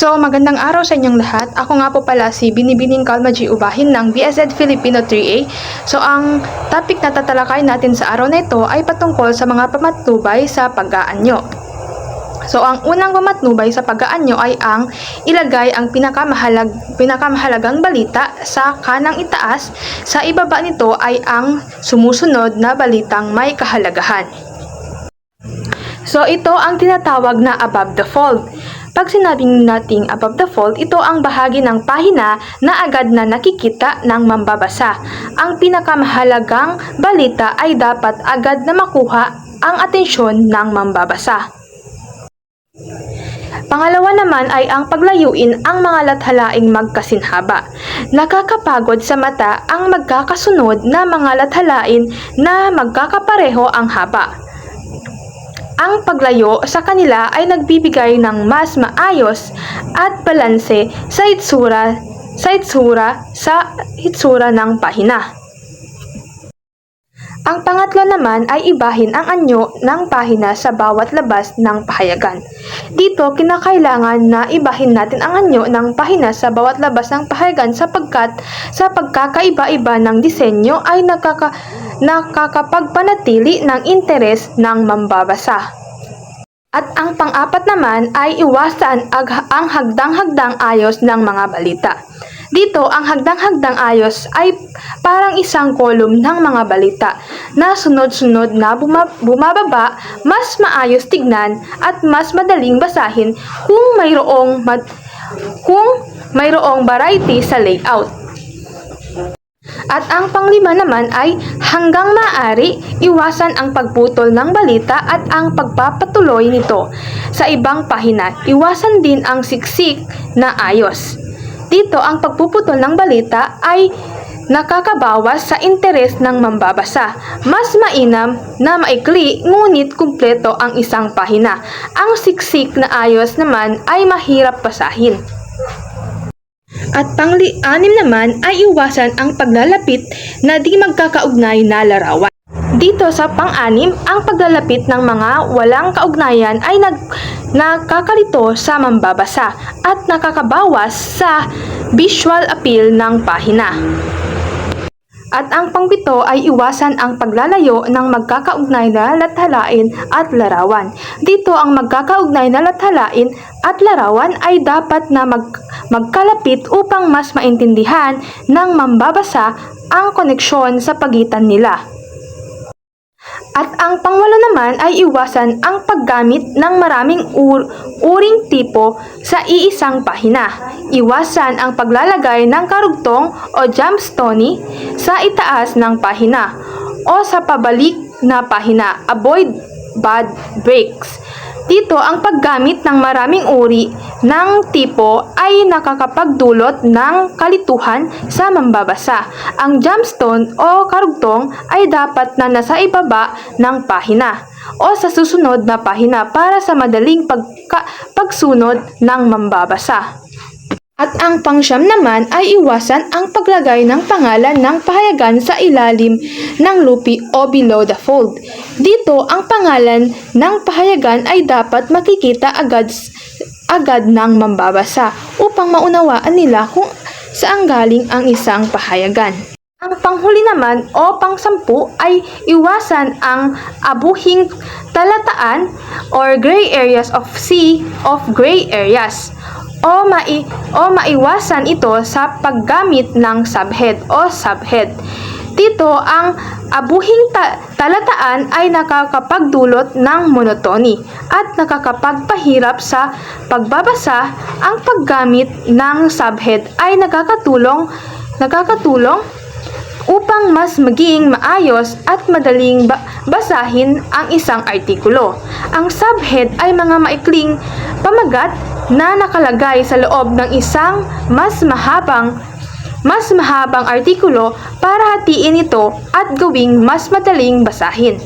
So, magandang araw sa inyong lahat. Ako nga po pala si Binibining Kalma G. Ubahin ng BSZ Filipino 3A. So, ang topic na tatalakay natin sa araw na ito ay patungkol sa mga pamatnubay sa pag-aanyo. So, ang unang pamatnubay sa pag-aanyo ay ang ilagay ang pinakamahalag, pinakamahalagang balita sa kanang itaas. Sa ibaba nito ay ang sumusunod na balitang may kahalagahan. So, ito ang tinatawag na above the fold. Pag sinabing nating above the fold, ito ang bahagi ng pahina na agad na nakikita ng mambabasa. Ang pinakamahalagang balita ay dapat agad na makuha ang atensyon ng mambabasa. Pangalawa naman ay ang paglayuin ang mga lathalaing magkasinhaba. Nakakapagod sa mata ang magkakasunod na mga lathalain na magkakapareho ang haba. Ang paglayo sa kanila ay nagbibigay ng mas maayos at balanse sa itsura sa itsura sa itsura ng pahina. Ang pangatlo naman ay ibahin ang anyo ng pahina sa bawat labas ng pahayagan. Dito, kinakailangan na ibahin natin ang anyo ng pahina sa bawat labas ng pahayagan sapagkat sa pagkakaiba-iba ng disenyo ay nakaka, nakakapagpanatili ng interes ng mambabasa. At ang pang-apat naman ay iwasan ang hagdang-hagdang ayos ng mga balita. Dito, ang hagdang-hagdang ayos ay parang isang kolum ng mga balita na sunod-sunod na buma- bumababa, mas maayos tignan at mas madaling basahin kung mayroong kung mayroong variety sa layout. At ang panglima naman ay hanggang maaari iwasan ang pagputol ng balita at ang pagpapatuloy nito sa ibang pahina. Iwasan din ang siksik na ayos. Dito ang pagpuputol ng balita ay nakakabawas sa interes ng mambabasa. Mas mainam na maikli ngunit kumpleto ang isang pahina. Ang siksik na ayos naman ay mahirap basahin. At pangli-anim naman ay iwasan ang paglalapit na di magkakaugnay na larawan. Dito sa pang-anim, ang paglalapit ng mga walang kaugnayan ay nag nakakalito sa mambabasa at nakakabawas sa visual appeal ng pahina. At ang pangpito ay iwasan ang paglalayo ng magkakaugnay na lathalain at larawan. Dito ang magkakaugnay na lathalain at larawan ay dapat na mag magkalapit upang mas maintindihan ng mambabasa ang koneksyon sa pagitan nila. At ang pangwalo naman ay iwasan ang paggamit ng maraming ur- uring tipo sa iisang pahina. Iwasan ang paglalagay ng karugtong o jamstone sa itaas ng pahina o sa pabalik na pahina. Avoid bad breaks. Dito, ang paggamit ng maraming uri ng tipo ay nakakapagdulot ng kalituhan sa mambabasa. Ang gemstone o karugtong ay dapat na nasa ibaba ng pahina o sa susunod na pahina para sa madaling pagka, pagsunod ng mambabasa. At ang pangsyam naman ay iwasan ang paglagay ng pangalan ng pahayagan sa ilalim ng lupi o below the fold. Dito, ang pangalan ng pahayagan ay dapat makikita agad agad ng mambabasa upang maunawaan nila kung saan galing ang isang pahayagan. Ang panghuli naman o pangsampu ay iwasan ang abuhing talataan or gray areas of sea of gray areas o mai o maiwasan ito sa paggamit ng subhead o subhead. Dito, ang abuhing ta- talataan ay nakakapagdulot ng monotony at nakakapagpahirap sa pagbabasa. Ang paggamit ng subhead ay nakakatulong nakakatulong upang mas maging maayos at madaling ba- basahin ang isang artikulo. Ang subhead ay mga maikling pamagat na nakalagay sa loob ng isang mas mahabang mas mahabang artikulo para hatiin ito at gawing mas madaling basahin.